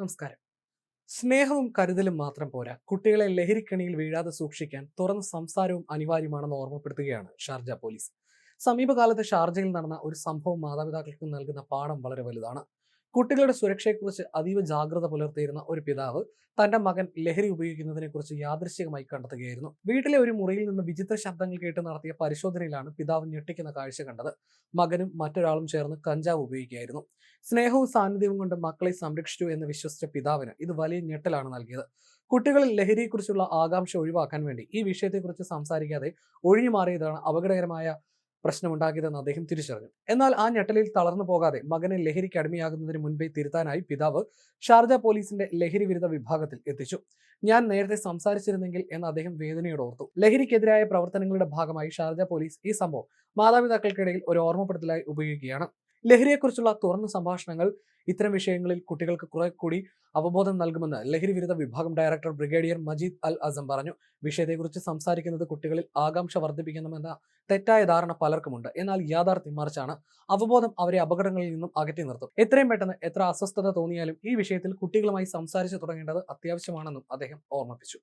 നമസ്കാരം. സ്നേഹവും കരുതലും മാത്രം പോരാ. കുട്ടികളെ ലഹരിക്കണിയിൽ വീഴാതെ സൂക്ഷിക്കാൻ തുറന്ന സംസാരവും അനിവാര്യമാണെന്ന് ഓർമ്മപ്പെടുത്തുകയാണ് ഷാർജ പോലീസ്. സമീപകാലത്ത് ഷാർജയിൽ നടന്ന ഒരു സംഭവം മാതാപിതാക്കൾക്ക് നൽകുന്ന പാഠം വളരെ വലുതാണ്. കുട്ടികളുടെ സുരക്ഷയെക്കുറിച്ച് അതീവ ജാഗ്രത പുലർത്തിയിരുന്ന ഒരു പിതാവ് തന്റെ മകൻ ലഹരി ഉപയോഗിക്കുന്നതിനെക്കുറിച്ച് യാദൃശ്ചികമായി കണ്ടെത്തുകയായിരുന്നു. വീട്ടിലെ ഒരു മുറിയിൽ നിന്ന് വിചിത്ര ശബ്ദങ്ങൾ കേട്ട് നടത്തിയ പരിശോധനയിലാണ് പിതാവ് ഞെട്ടിക്കുന്ന കാഴ്ച കണ്ടത്. മകനും മറ്റൊരാളും ചേർന്ന് കഞ്ചാവ് ഉപയോഗിക്കുകയായിരുന്നു. സ്നേഹവും സാന്നിധ്യവും കൊണ്ട് മക്കളെ സംരക്ഷിച്ചു എന്ന് വിശ്വസിച്ച പിതാവിന് ഇത് വലിയ ഞെട്ടലാണ് നൽകിയത്. കുട്ടികളിൽ ലഹരിയെക്കുറിച്ചുള്ള ആകാംക്ഷ ഒഴിവാക്കാൻ വേണ്ടി ഈ വിഷയത്തെക്കുറിച്ച് സംസാരിക്കാതെ ഒഴിഞ്ഞു മാറിയതാണ് അപകടകരമായ പ്രശ്നമുണ്ടാക്കിയതെന്ന് അദ്ദേഹം തിരിച്ചറിഞ്ഞു. എന്നാൽ ആ ഞെട്ടലിൽ തളർന്നു പോകാതെ മകനെ ലഹരിക്ക് അടിമയാകുന്നതിന് മുൻപേ തിരുത്താനായി പിതാവ് ഷാർജ പോലീസിന്റെ ലഹരി വിരുദ്ധ വിഭാഗത്തിൽ എത്തിച്ചു. ഞാൻ നേരത്തെ സംസാരിച്ചിരുന്നെങ്കിൽ എന്ന് അദ്ദേഹം വേദനയോട് ഓർത്തു. ലഹരിക്കെതിരായ പ്രവർത്തനങ്ങളുടെ ഭാഗമായി ഷാർജ പോലീസ് ഈ സംഭവം മാതാപിതാക്കൾക്കിടയിൽ ഒരു ഓർമ്മപ്പെടുത്തലായി ഉപയോഗിക്കുകയാണ്. ലഹരിയെക്കുറിച്ചുള്ള തുറന്ന സംഭാഷണങ്ങൾ ഇത്തരം വിഷയങ്ങളിൽ കുട്ടികൾക്ക് കുറെ കൂടി അവബോധം നൽകുമെന്ന് ലഹരി വിരുദ്ധ വിഭാഗം director brigadier Majeed Al Azam പറഞ്ഞു. വിഷയത്തെക്കുറിച്ച് സംസാരിക്കുന്നത് കുട്ടികളിൽ ആകാംക്ഷ വർദ്ധിപ്പിക്കണമെന്ന തെറ്റായ ധാരണ പലർക്കുമുണ്ട്. എന്നാൽ യാഥാർത്ഥ്യം മറിച്ചാണ് അവബോധം അവരെ അപകടങ്ങളിൽ നിന്നും അകറ്റി നിർത്തും. എത്രയും പെട്ടെന്ന് എത്ര അസ്വസ്ഥത തോന്നിയാലും ഈ വിഷയത്തിൽ കുട്ടികളുമായി സംസാരിച്ചു തുടങ്ങേണ്ടത് അത്യാവശ്യമാണെന്നും അദ്ദേഹം ഓർമ്മിപ്പിച്ചു.